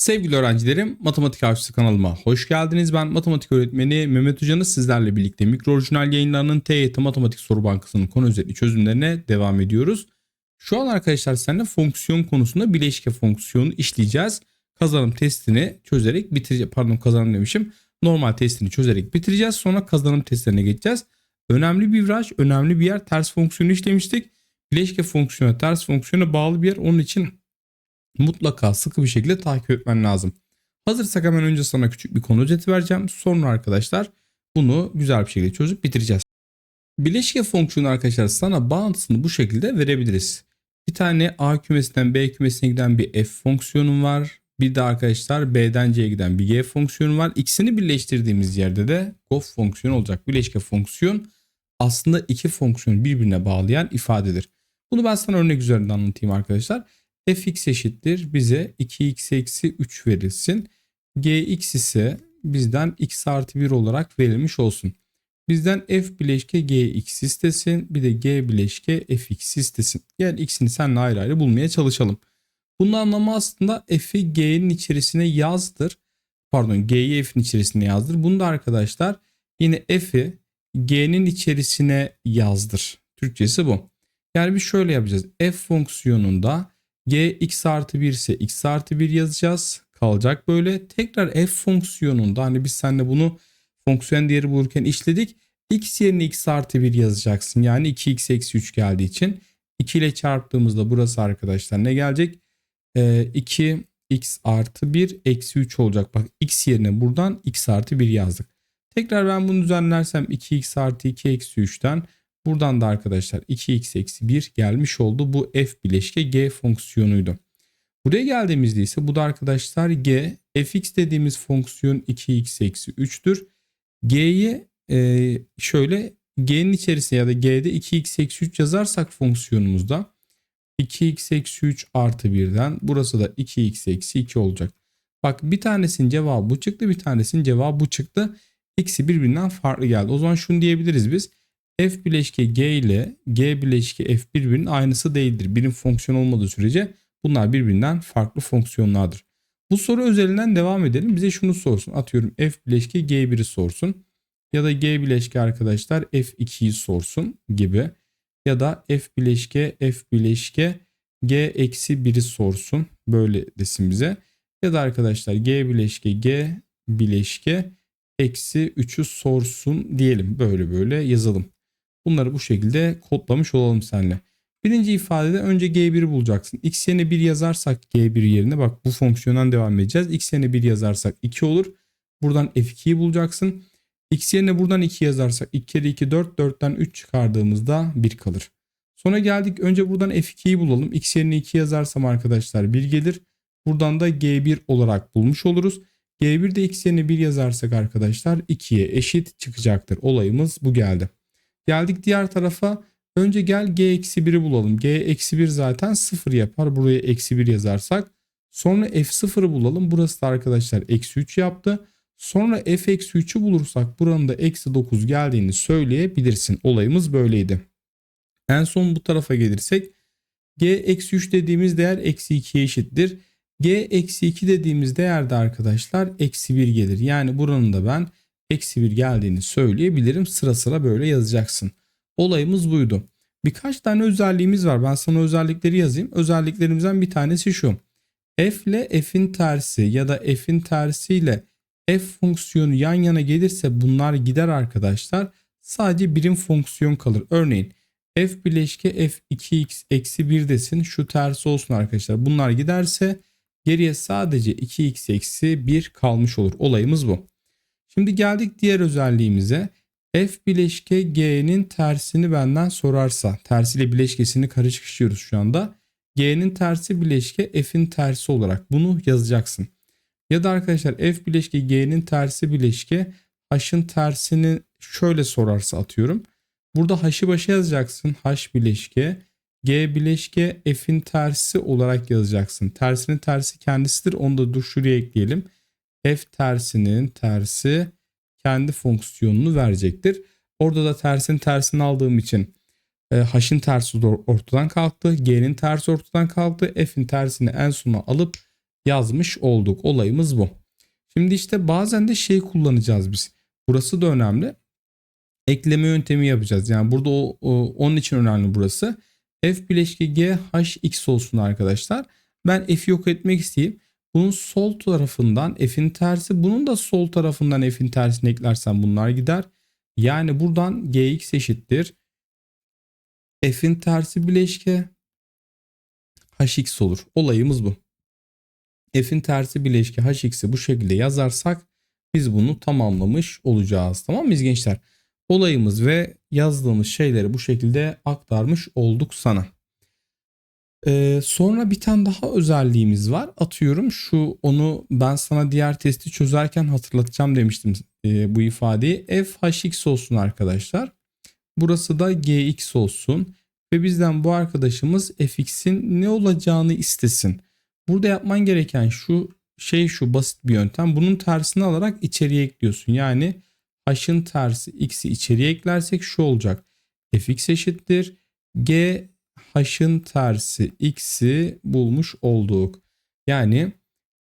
Sevgili öğrencilerim, Matematik Avcısı kanalıma hoş geldiniz. Ben matematik öğretmeni Mehmet Hoca'nız sizlerle birlikte mikro orijinal yayınlarının TYT Matematik Soru Bankası'nın konu özetli çözümlerine devam ediyoruz. Şu an arkadaşlar seninle fonksiyon konusunda bileşke fonksiyonu işleyeceğiz. Kazanım testini çözerek bitireceğiz. Pardon kazanım demişim. Normal testini çözerek bitireceğiz. Sonra kazanım testlerine geçeceğiz. Önemli bir viraj, önemli bir yer. Ters fonksiyonu işlemiştik. Bileşke fonksiyonu ters fonksiyona bağlı bir yer. Onun için mutlaka sıkı bir şekilde takip etmen lazım. Hazırsak hemen önce sana küçük bir konu özeti vereceğim. Sonra arkadaşlar bunu güzel bir şekilde çözüp bitireceğiz. Bileşke fonksiyonu arkadaşlar sana bağıntısını bu şekilde verebiliriz. Bir tane A kümesinden B kümesine giden bir f fonksiyonum var. Bir de arkadaşlar B'den C'ye giden bir y fonksiyonu var. İkisini birleştirdiğimiz yerde de gof fonksiyonu olacak. Bileşke fonksiyon aslında iki fonksiyonu birbirine bağlayan ifadedir. Bunu ben sana örnek üzerinden anlatayım arkadaşlar fx eşittir bize 2x eksi 3 verilsin. gx ise bizden x artı 1 olarak verilmiş olsun. Bizden f bileşke gx istesin bir de g bileşke fx istesin. Gel x'ini seninle ayrı ayrı bulmaya çalışalım. Bunun anlamı aslında f'i g'nin içerisine yazdır. Pardon g'yi f'in içerisine yazdır. Bunu da arkadaşlar yine f'i g'nin içerisine yazdır. Türkçesi bu. Yani biz şöyle yapacağız. f fonksiyonunda g x artı 1 ise x artı 1 yazacağız. Kalacak böyle. Tekrar f fonksiyonunda hani biz seninle bunu fonksiyon değeri bulurken işledik. x yerine x artı 1 yazacaksın. Yani 2x eksi 3 geldiği için. 2 ile çarptığımızda burası arkadaşlar ne gelecek? Ee, 2 x artı 1 eksi 3 olacak. Bak x yerine buradan x artı 1 yazdık. Tekrar ben bunu düzenlersem 2x artı 2 eksi 3'ten Buradan da arkadaşlar 2x eksi 1 gelmiş oldu. Bu f bileşke g fonksiyonuydu. Buraya geldiğimizde ise bu da arkadaşlar g fx dediğimiz fonksiyon 2x eksi 3'tür. g'ye e, şöyle g'nin içerisine ya da g'de 2x eksi 3 yazarsak fonksiyonumuzda 2x eksi 3 artı 1'den burası da 2x eksi 2 olacak. Bak bir tanesinin cevabı bu çıktı bir tanesinin cevabı bu çıktı. X'i birbirinden farklı geldi. O zaman şunu diyebiliriz biz f bileşke g ile g bileşke f birbirinin aynısı değildir. Birim fonksiyon olmadığı sürece bunlar birbirinden farklı fonksiyonlardır. Bu soru özelinden devam edelim. Bize şunu sorsun. Atıyorum f bileşke g1'i sorsun. Ya da g bileşke arkadaşlar f2'yi sorsun gibi. Ya da f bileşke f bileşke g eksi 1'i sorsun. Böyle desin bize. Ya da arkadaşlar g bileşke g bileşke eksi 3'ü sorsun diyelim. Böyle böyle yazalım. Bunları bu şekilde kodlamış olalım seninle. Birinci ifadede önce G1'i bulacaksın. X yerine 1 yazarsak G1 yerine bak bu fonksiyondan devam edeceğiz. X yerine 1 yazarsak 2 olur. Buradan F2'yi bulacaksın. X yerine buradan 2 yazarsak 2 kere 2 4 4'ten 3 çıkardığımızda 1 kalır. Sonra geldik önce buradan F2'yi bulalım. X yerine 2 yazarsam arkadaşlar 1 gelir. Buradan da G1 olarak bulmuş oluruz. G1'de X yerine 1 yazarsak arkadaşlar 2'ye eşit çıkacaktır. Olayımız bu geldi. Geldik diğer tarafa. Önce gel g eksi 1'i bulalım. g eksi 1 zaten 0 yapar. Buraya eksi 1 yazarsak. Sonra f0'ı bulalım. Burası da arkadaşlar eksi 3 yaptı. Sonra f eksi 3'ü bulursak buranın da eksi 9 geldiğini söyleyebilirsin. Olayımız böyleydi. En son bu tarafa gelirsek g eksi 3 dediğimiz değer eksi 2'ye eşittir. g eksi 2 dediğimiz değerde arkadaşlar eksi 1 gelir. Yani buranın da ben eksi 1 geldiğini söyleyebilirim. Sıra sıra böyle yazacaksın. Olayımız buydu. Birkaç tane özelliğimiz var. Ben sana özellikleri yazayım. Özelliklerimizden bir tanesi şu. F ile f'in tersi ya da f'in tersi ile f fonksiyonu yan yana gelirse bunlar gider arkadaşlar. Sadece birim fonksiyon kalır. Örneğin f bileşke f 2x eksi 1 desin. Şu tersi olsun arkadaşlar. Bunlar giderse geriye sadece 2x eksi 1 kalmış olur. Olayımız bu. Şimdi geldik diğer özelliğimize. F bileşke G'nin tersini benden sorarsa. Tersiyle bileşkesini karıştırıyoruz şu anda. G'nin tersi bileşke F'in tersi olarak bunu yazacaksın. Ya da arkadaşlar F bileşke G'nin tersi bileşke H'ın tersini şöyle sorarsa atıyorum. Burada H'ı başa yazacaksın. H bileşke G bileşke F'in tersi olarak yazacaksın. Tersinin tersi kendisidir. Onu da dur şuraya ekleyelim f tersinin tersi kendi fonksiyonunu verecektir. Orada da tersin tersini aldığım için e, tersi ortadan kalktı. G'nin tersi ortadan kalktı. F'in tersini en sona alıp yazmış olduk. Olayımız bu. Şimdi işte bazen de şey kullanacağız biz. Burası da önemli. Ekleme yöntemi yapacağız. Yani burada o, o onun için önemli burası. F bileşki G H X olsun arkadaşlar. Ben F'i yok etmek isteyeyim. Bunun sol tarafından F'in tersi. Bunun da sol tarafından F'in tersini eklersem bunlar gider. Yani buradan Gx eşittir. F'in tersi bileşke Hx olur. Olayımız bu. F'in tersi bileşke Hx'i bu şekilde yazarsak biz bunu tamamlamış olacağız. Tamam mı gençler? Olayımız ve yazdığımız şeyleri bu şekilde aktarmış olduk sana. Ee, sonra bir tane daha özelliğimiz var. Atıyorum şu onu ben sana diğer testi çözerken hatırlatacağım demiştim e, bu ifadeyi. f hx olsun arkadaşlar. Burası da gx olsun. Ve bizden bu arkadaşımız fx'in ne olacağını istesin. Burada yapman gereken şu şey şu basit bir yöntem. Bunun tersini alarak içeriye ekliyorsun. Yani h'ın tersi x'i içeriye eklersek şu olacak. fx eşittir. g h'ın tersi x'i bulmuş olduk. Yani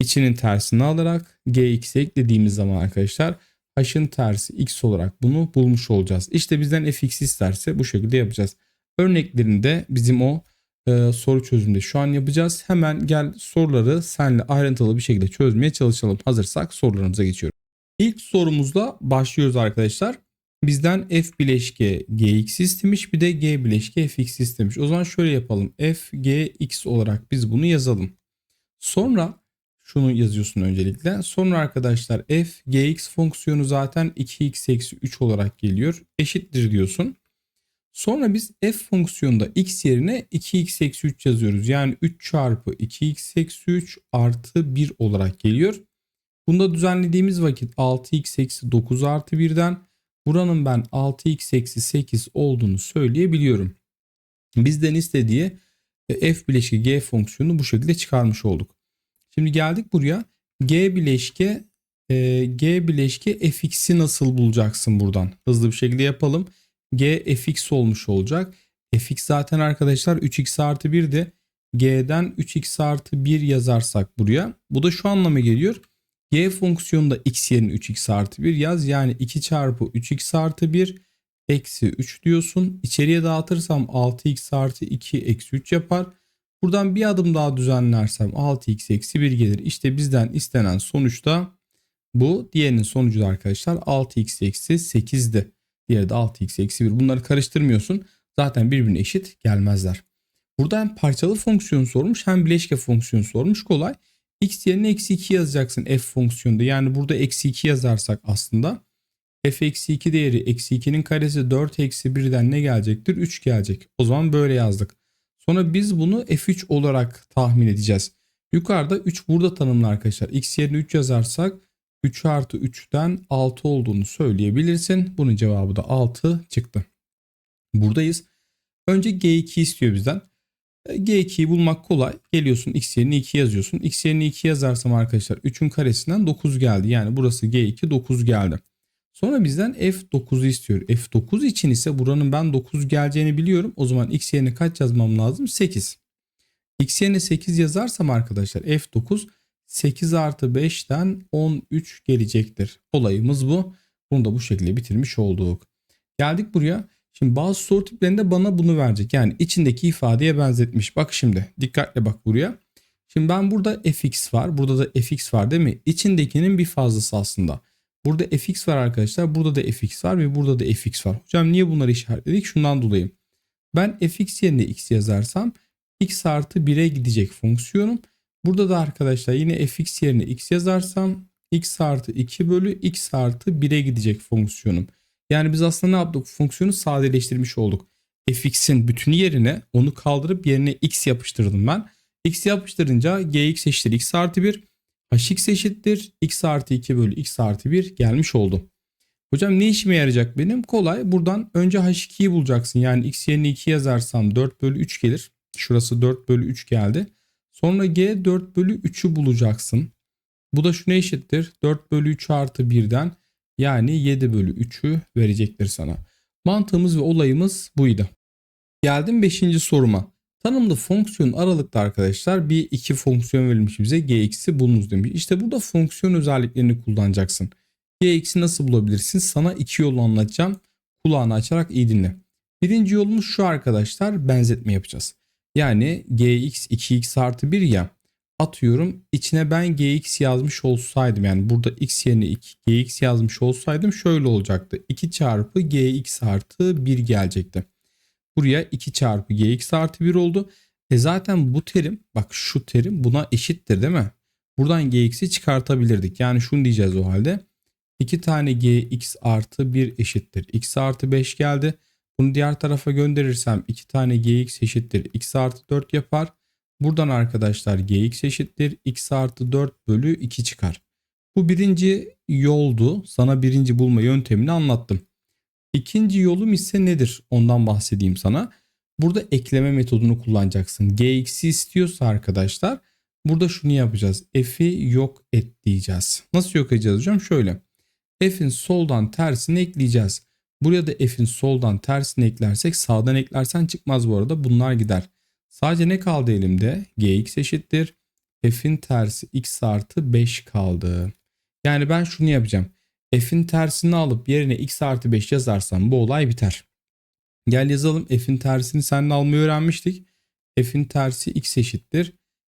içinin tersini alarak gx'i eklediğimiz zaman arkadaşlar h'ın tersi x olarak bunu bulmuş olacağız. İşte bizden fx isterse bu şekilde yapacağız. Örneklerini de bizim o e, soru çözümünde şu an yapacağız. Hemen gel soruları senle ayrıntılı bir şekilde çözmeye çalışalım. Hazırsak sorularımıza geçiyorum. İlk sorumuzla başlıyoruz arkadaşlar. Bizden f bileşke gx istemiş bir de g bileşke fx istemiş. O zaman şöyle yapalım. f gx olarak biz bunu yazalım. Sonra şunu yazıyorsun öncelikle. Sonra arkadaşlar f gx fonksiyonu zaten 2x eksi 3 olarak geliyor. Eşittir diyorsun. Sonra biz f fonksiyonunda x yerine 2x eksi 3 yazıyoruz. Yani 3 çarpı 2x eksi 3 artı 1 olarak geliyor. Bunda düzenlediğimiz vakit 6x eksi 9 artı 1'den buranın ben 6x eksi 8 olduğunu söyleyebiliyorum. Bizden istediği e, f bileşke g fonksiyonunu bu şekilde çıkarmış olduk. Şimdi geldik buraya. g bileşke e, g bileşke fx'i nasıl bulacaksın buradan? Hızlı bir şekilde yapalım g fx olmuş olacak. fx zaten arkadaşlar 3x artı 1'di. g'den 3x artı 1 yazarsak buraya. Bu da şu anlama geliyor. G fonksiyonunda x yerine 3x artı 1 yaz. Yani 2 çarpı 3x artı 1 eksi 3 diyorsun. İçeriye dağıtırsam 6x artı 2 eksi 3 yapar. Buradan bir adım daha düzenlersem 6x eksi 1 gelir. İşte bizden istenen sonuçta bu. Diğerinin sonucu da arkadaşlar 6x eksi 8'di. Diğeri de 6x eksi 1. Bunları karıştırmıyorsun. Zaten birbirine eşit gelmezler. Burada hem parçalı fonksiyon sormuş hem bileşke fonksiyon sormuş. Kolay. X yerine eksi 2 yazacaksın f fonksiyonunda. Yani burada eksi 2 yazarsak aslında f eksi 2 değeri eksi 2'nin karesi 4 eksi 1'den ne gelecektir? 3 gelecek. O zaman böyle yazdık. Sonra biz bunu f3 olarak tahmin edeceğiz. Yukarıda 3 burada tanımlı arkadaşlar. x yerine 3 yazarsak 3 artı 3'ten 6 olduğunu söyleyebilirsin. Bunun cevabı da 6 çıktı. Buradayız. Önce G2 istiyor bizden. E, G2'yi bulmak kolay. Geliyorsun x yerine 2 yazıyorsun. X yerine 2 yazarsam arkadaşlar 3'ün karesinden 9 geldi. Yani burası G2 9 geldi. Sonra bizden F9'u istiyor. F9 için ise buranın ben 9 geleceğini biliyorum. O zaman x yerine kaç yazmam lazım? 8. X yerine 8 yazarsam arkadaşlar F9 8 artı 5'ten 13 gelecektir. Olayımız bu. Bunu da bu şekilde bitirmiş olduk. Geldik buraya. Şimdi bazı soru tiplerinde bana bunu verecek. Yani içindeki ifadeye benzetmiş. Bak şimdi dikkatle bak buraya. Şimdi ben burada fx var. Burada da fx var değil mi? İçindekinin bir fazlası aslında. Burada fx var arkadaşlar. Burada da fx var ve burada da fx var. Hocam niye bunları işaretledik? Şundan dolayı. Ben fx yerine x yazarsam x artı 1'e gidecek fonksiyonum. Burada da arkadaşlar yine fx yerine x yazarsam x artı 2 bölü x artı 1'e gidecek fonksiyonum. Yani biz aslında ne yaptık? Fonksiyonu sadeleştirmiş olduk. fx'in bütün yerine onu kaldırıp yerine x yapıştırdım ben. x yapıştırınca gx eşittir x artı 1. hx eşittir x artı 2 bölü x artı 1 gelmiş oldu. Hocam ne işime yarayacak benim? Kolay. Buradan önce h2'yi bulacaksın. Yani x yerine 2 yazarsam 4 bölü 3 gelir. Şurası 4 bölü 3 geldi. Sonra G 4 bölü 3'ü bulacaksın. Bu da şuna eşittir. 4 bölü 3 artı 1'den yani 7 bölü 3'ü verecektir sana. Mantığımız ve olayımız buydu. Geldim 5. soruma. Tanımlı fonksiyon aralıkta arkadaşlar bir iki fonksiyon verilmiş bize gx'i bulunuz demiş. İşte burada fonksiyon özelliklerini kullanacaksın. gx'i nasıl bulabilirsin? Sana iki yolu anlatacağım. Kulağını açarak iyi dinle. Birinci yolumuz şu arkadaşlar benzetme yapacağız. Yani gx 2x artı 1 ya atıyorum içine ben gx yazmış olsaydım yani burada x yerine 2 gx yazmış olsaydım şöyle olacaktı. 2 çarpı gx artı 1 gelecekti. Buraya 2 çarpı gx artı 1 oldu. E zaten bu terim bak şu terim buna eşittir değil mi? Buradan gx'i çıkartabilirdik. Yani şunu diyeceğiz o halde. 2 tane gx artı 1 eşittir. x artı 5 geldi. Bunu diğer tarafa gönderirsem 2 tane gx eşittir. x artı 4 yapar. Buradan arkadaşlar gx eşittir. x artı 4 bölü 2 çıkar. Bu birinci yoldu. Sana birinci bulma yöntemini anlattım. İkinci yolum ise nedir? Ondan bahsedeyim sana. Burada ekleme metodunu kullanacaksın. gx'i istiyorsa arkadaşlar burada şunu yapacağız. f'i yok et diyeceğiz. Nasıl yok edeceğiz hocam? Şöyle. f'in soldan tersini ekleyeceğiz. Buraya da f'in soldan tersini eklersek sağdan eklersen çıkmaz bu arada. Bunlar gider. Sadece ne kaldı elimde? gx eşittir. f'in tersi x artı 5 kaldı. Yani ben şunu yapacağım. f'in tersini alıp yerine x artı 5 yazarsam bu olay biter. Gel yazalım. f'in tersini seninle almayı öğrenmiştik. f'in tersi x eşittir.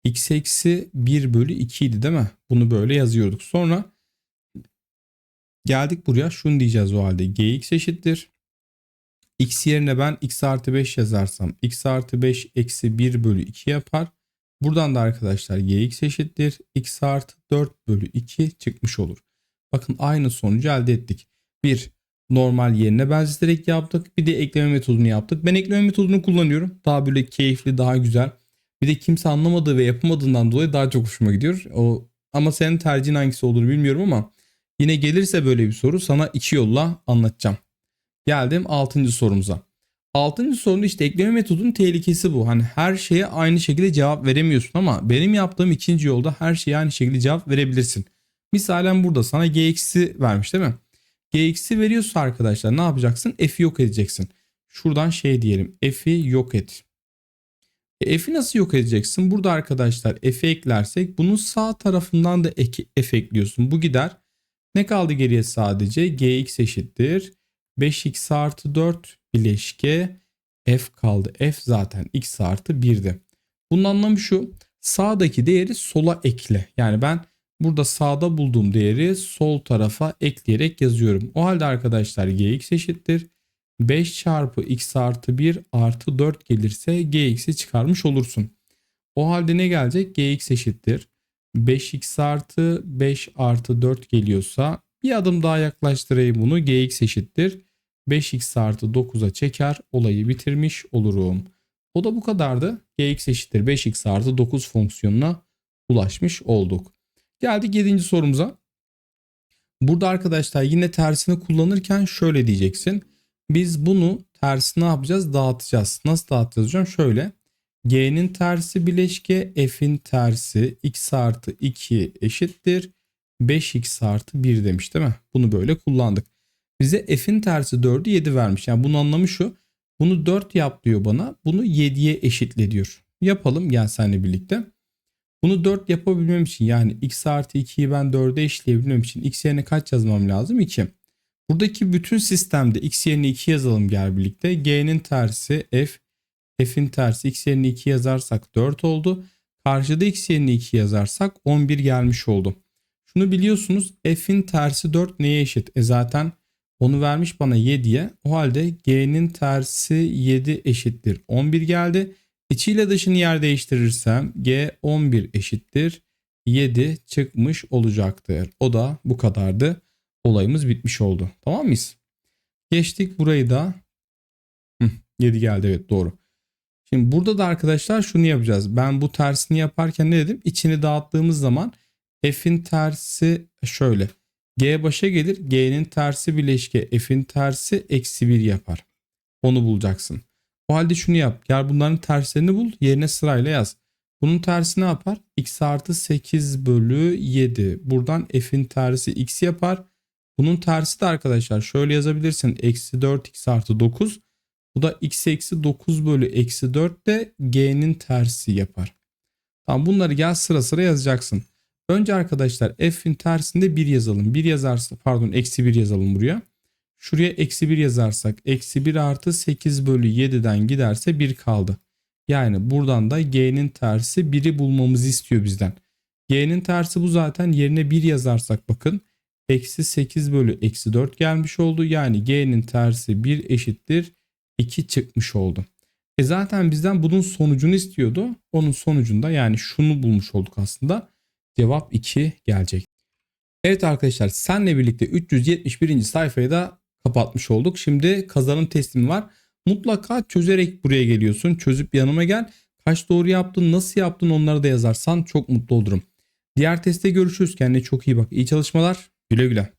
x eksi 1 bölü 2 idi değil mi? Bunu böyle yazıyorduk. Sonra geldik buraya. Şunu diyeceğiz o halde. gx eşittir. X yerine ben x artı 5 yazarsam x artı 5 eksi 1 bölü 2 yapar. Buradan da arkadaşlar gx eşittir. x artı 4 bölü 2 çıkmış olur. Bakın aynı sonucu elde ettik. Bir normal yerine benzeterek yaptık. Bir de ekleme metodunu yaptık. Ben ekleme metodunu kullanıyorum. Daha böyle keyifli, daha güzel. Bir de kimse anlamadığı ve yapamadığından dolayı daha çok hoşuma gidiyor. O ama senin tercihin hangisi olduğunu bilmiyorum ama yine gelirse böyle bir soru sana iki yolla anlatacağım. Geldim 6. sorumuza. 6. sorunda işte ekleme metodunun tehlikesi bu. Hani her şeye aynı şekilde cevap veremiyorsun ama benim yaptığım ikinci yolda her şeye aynı şekilde cevap verebilirsin. Misalen burada sana gx'i vermiş değil mi? gx'i veriyorsa arkadaşlar ne yapacaksın? f'i yok edeceksin. Şuradan şey diyelim. f'i yok et. E, f'i nasıl yok edeceksin? Burada arkadaşlar f'i eklersek bunun sağ tarafından da f ekliyorsun. Bu gider. Ne kaldı geriye sadece? gx eşittir. 5x artı 4 bileşke f kaldı. f zaten x artı 1'di. Bunun anlamı şu. Sağdaki değeri sola ekle. Yani ben burada sağda bulduğum değeri sol tarafa ekleyerek yazıyorum. O halde arkadaşlar gx eşittir. 5 çarpı x artı 1 artı 4 gelirse gx'i çıkarmış olursun. O halde ne gelecek? gx eşittir. 5x artı 5 artı 4 geliyorsa bir adım daha yaklaştırayım bunu. gx eşittir. 5x artı 9'a çeker olayı bitirmiş olurum. O da bu kadardı. gx eşittir 5x artı 9 fonksiyonuna ulaşmış olduk. Geldik 7. sorumuza. Burada arkadaşlar yine tersini kullanırken şöyle diyeceksin. Biz bunu tersi ne yapacağız? Dağıtacağız. Nasıl dağıtacağız hocam? Şöyle. G'nin tersi bileşke F'in tersi x artı 2 eşittir. 5x artı 1 demiş değil mi? Bunu böyle kullandık. Bize f'in tersi 4'ü 7 vermiş. Yani bunun anlamı şu. Bunu 4 yap diyor bana. Bunu 7'ye eşitle diyor. Yapalım gel seninle birlikte. Bunu 4 yapabilmem için yani x artı 2'yi ben 4'e eşleyebilmem için x yerine kaç yazmam lazım? 2. Buradaki bütün sistemde x yerine 2 yazalım gel birlikte. G'nin tersi f. F'in tersi x yerine 2 yazarsak 4 oldu. Karşıda x yerine 2 yazarsak 11 gelmiş oldu. Şunu biliyorsunuz f'in tersi 4 neye eşit? E zaten onu vermiş bana 7'ye. O halde g'nin tersi 7 eşittir. 11 geldi. İçiyle dışını yer değiştirirsem g 11 eşittir. 7 çıkmış olacaktır. O da bu kadardı. Olayımız bitmiş oldu. Tamam mıyız? Geçtik burayı da. Hı, 7 geldi evet doğru. Şimdi burada da arkadaşlar şunu yapacağız. Ben bu tersini yaparken ne dedim? İçini dağıttığımız zaman f'in tersi şöyle. G başa gelir. G'nin tersi bileşke F'in tersi eksi 1 yapar. Onu bulacaksın. O halde şunu yap. Gel bunların terslerini bul. Yerine sırayla yaz. Bunun tersi ne yapar? X artı 8 bölü 7. Buradan F'in tersi X yapar. Bunun tersi de arkadaşlar şöyle yazabilirsin. Eksi 4 X artı 9. Bu da x eksi 9 bölü eksi 4 de g'nin tersi yapar. Tamam bunları gel sıra sıra yazacaksın. Önce arkadaşlar f'in tersinde 1 yazalım. 1 yazarsa pardon eksi 1 yazalım buraya. Şuraya eksi 1 yazarsak eksi 1 artı 8 bölü 7'den giderse 1 kaldı. Yani buradan da g'nin tersi 1'i bulmamızı istiyor bizden. G'nin tersi bu zaten yerine 1 yazarsak bakın. Eksi 8 bölü eksi 4 gelmiş oldu. Yani G'nin tersi 1 eşittir 2 çıkmış oldu. E zaten bizden bunun sonucunu istiyordu. Onun sonucunda yani şunu bulmuş olduk aslında. Cevap 2 gelecek. Evet arkadaşlar senle birlikte 371. sayfayı da kapatmış olduk. Şimdi kazanım teslimi var. Mutlaka çözerek buraya geliyorsun. Çözüp yanıma gel. Kaç doğru yaptın, nasıl yaptın onları da yazarsan çok mutlu olurum. Diğer testte görüşürüz. Kendine çok iyi bak. İyi çalışmalar. Güle güle.